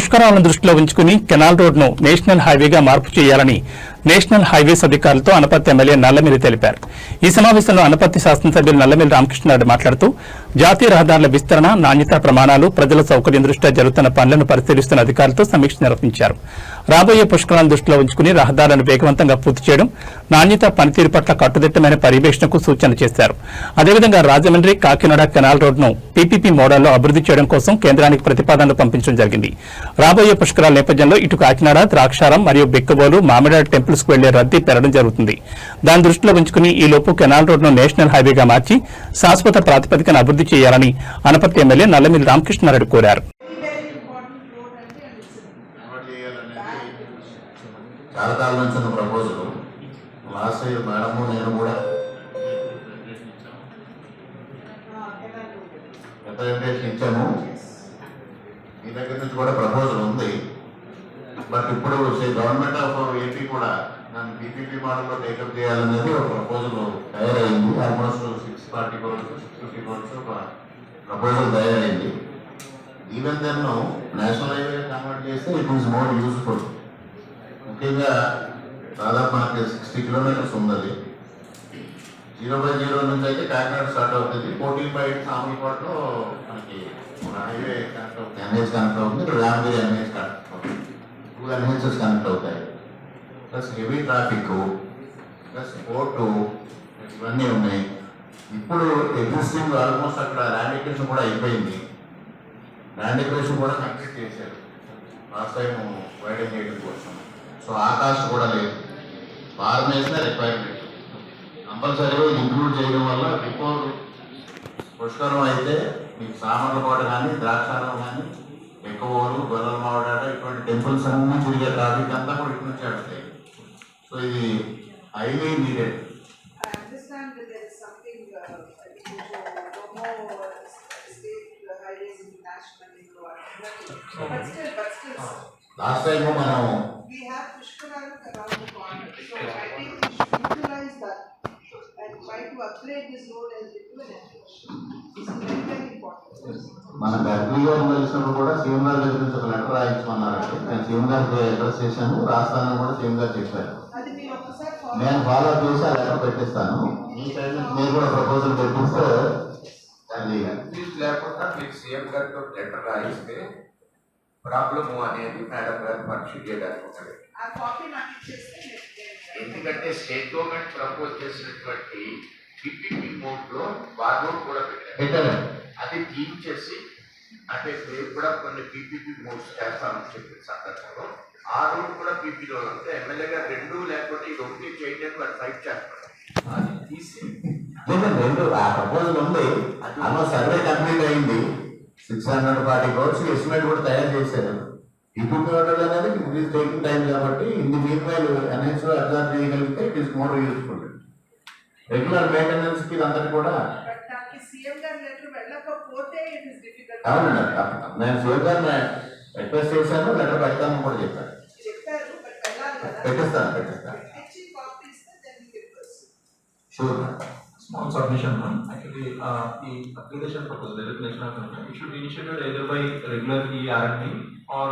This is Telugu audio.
పుష్కరాలను దృష్టిలో ఉంచుకుని కెనాల్ రోడ్ను నేషనల్ హైవేగా మార్పు చేయాలని నేషనల్ హైవేస్ అధికారులతో అనపత్తి ఎమ్మెల్యే నల్లమిల్లి తెలిపారు. ఈ సమావేశంలో అనపత్తి శాసనసభ్యులు నల్లమిల్లి రామకృష్ణారెడ్డి మాట్లాడుతూ జాతీయ రహదారుల విస్తరణ నాణ్యతా ప్రమాణాలు ప్రజల సౌకర్యం దృష్ట్యా జరుగుతున్న పనులను పరిశీలిస్తున్న అధికారులతో సమీక్ష నిర్వహించారు. రాబోయే పుష్కరాలను దృష్టిలో ఉంచుకుని రహదారులను వేగవంతంగా పూర్తి చేయడం నాణ్యత పనితీరు పట్ల కట్టుదిట్టమైన పర్యవేక్షణకు సూచన చేశారు. అదేవిధంగా రాజమండ్రి కాకినాడ కెనాల్ రోడ్ను పీపీపీ మోడల్లో అభివృద్ధి చేయడం కోసం కేంద్రానికి ప్రతిపాదనలు పంపించడం జరిగింది. రాబోయే పుష్కరాల నేపథ్యంలో ఇటు కాకినాడ ద్రాక్షారం మరియు బిక్కబోలు మామిడాడ టెంపుల్ కు వెళ్ళే రద్దీ పెరగడం జరుగుతుంది. దాని దృష్టిలో ఉంచుకుని ఈ లోపు కెనాల్ రోడ్ను నేషనల్ హైవేగా మార్చి శాశ్వత ప్రాతిపదికన అభివృద్ధి చేయాలని అనపర్తి ఎమ్మెల్యే నల్లమిల్లి రామకృష్ణారెడ్డి కోరారు. కన్వర్ట్ మీ దగ్గర నుంచి కూడా ప్రపోజల్ ఉంది. బట్ ఇప్పుడు గవర్నమెంట్ ఆఫ్ ఏపీ కూడా నన్ను పీపీపీ మోడల్లో టేకప్ చేయాలనేది ఒక ప్రపోజల్ తయారైంది. Almost six forty crores six fifty crores ఒక ప్రపోజల్ తయారైంది. Even then national highway convert చేస్తే ఇట్ ఈస్ మోర్ యూస్ఫుల్ ముఖ్యంగా దాదాపు మనకి సిక్స్టీ కిలోమీటర్స్ ఉన్నది జీరో బై జీరో నుంచి అయితే కాకినాడ స్టార్ట్ అవుతుంది. ఫోర్టీన్ బై ఎయిట్ సామర్లకోటలో మనకి హైవే కనెక్ట్ అవుతుంది. ఎన్హెచ్ కనెక్ట్ అవుతుంది. ఇక్కడ Ramagiri NH connect terminals connect అవుతాయి. Plus heavy traffic plus port ఇవన్నీ ఉన్నాయి. ఇప్పుడు ఎగ్జిస్టింగ్ ఆల్మోస్ట్ అక్కడ ల్యాండ్ కూడా అయిపోయింది. ల్యాండ్ ఎక్వేషన్ కూడా కంప్లీట్ చేశారు. లాస్ట్ టైం వైడెన్ చేయడం కోసం. సో ఆ కాస్ట్ కూడా లేదు. ఫార్మేషన్ రిక్వైర్మెంట్ కంపల్సరీగా ఇంక్లూడ్ చేయడం వల్ల బిఫోర్ పుష్కరం అయితే మీకు కూడా కానీ ద్రాక్షారం కానీ ఎక్కువలు గొర్రెల మావడాట ఇటువంటి టెంపుల్స్ అన్నీ తిరిగే ట్రాఫిక్ అంతా కూడా ఇటు నుంచి ఆడుతాయి సో ఇది highly needed uh, last time మనం upgrade this road as equivalent. This మన గర్భిణీ గారు కలిసినప్పుడు కూడా సీఎం గారి దగ్గర నుంచి ఒక లెటర్ రాయించమన్నారండి. నేను సీఎం గారికి అడ్రస్ చేశాను. రాస్తానని కూడా సీఎం గారు చెప్పారు. అది మీరు ఒక్కసారి follow నేను ఫాలో చేసి ఆ లెటర్ పెట్టిస్తాను. మీరు కూడా ప్రపోజల్ పెట్టిస్తే అది ఫీజు లేకుండా మీకు సీఎం గారితో లెటర్ రాయిస్తే ప్రాబ్లము అనేది మేడం గారు పరిశీలించడానికి ఉంటుంది ఆ కాపీ నాకు ఇచ్చేస్తే నేను- నేను- ఎందుకంటే స్టేట్ గవర్నమెంట్ ప్రపోజ్ చేసినటువంటి పిపిపి మోడ్లో వారు కూడా పెట్టారు. పెట్టారు అది తీయించేసి అంటే మేము కూడా కొన్ని పీపీపీ మోడ్స్ చేస్తామని చెప్పిన సందర్భంలో ఆ రూల్ కూడా పీపీలో ఉంటే ఎమ్మెల్యే గారు రెండు లేకపోతే ఇది ఒకటి చేయడానికి వాళ్ళు ఫైట్ చేస్తారు అది తీసి రెండు ఆ ప్రపోజల్ ఉంది. ఆల్మోస్ట్ సర్వే కంప్లీట్ అయింది. Six hundred forty crores estimate కూడా తయారు చేశారు. ఇప్పుడు అనేది ఇట్ ఈస్ టేకింగ్ టైం కాబట్టి ఇన్ని మీన్ వైల్ ఎన్హెచ్ అబ్జర్వ్ చేయగలిగితే it is more useful regular మెయింటెనెన్స్కి ఇదంతా కూడా బట్ నాకు సీఎం గారి లెటర్ వెళ్ళకపోతే ఇట్ ఇస్ డిఫికల్ట్ నేను శివ గారిని రిక్వెస్ట్ చేశాను లెటర్ పెడతానని కూడా చెప్పాను చెప్పారు బట్ వెళ్ళాలి కదా పెట్టిస్తాను పెట్టిస్తాను పెట్టించి కాపీ ఇస్తే then you can proceed sure Small submission, ma'am. Actually, uh, the application proposal, the regulation of, it should be initiated either by regular E R and D or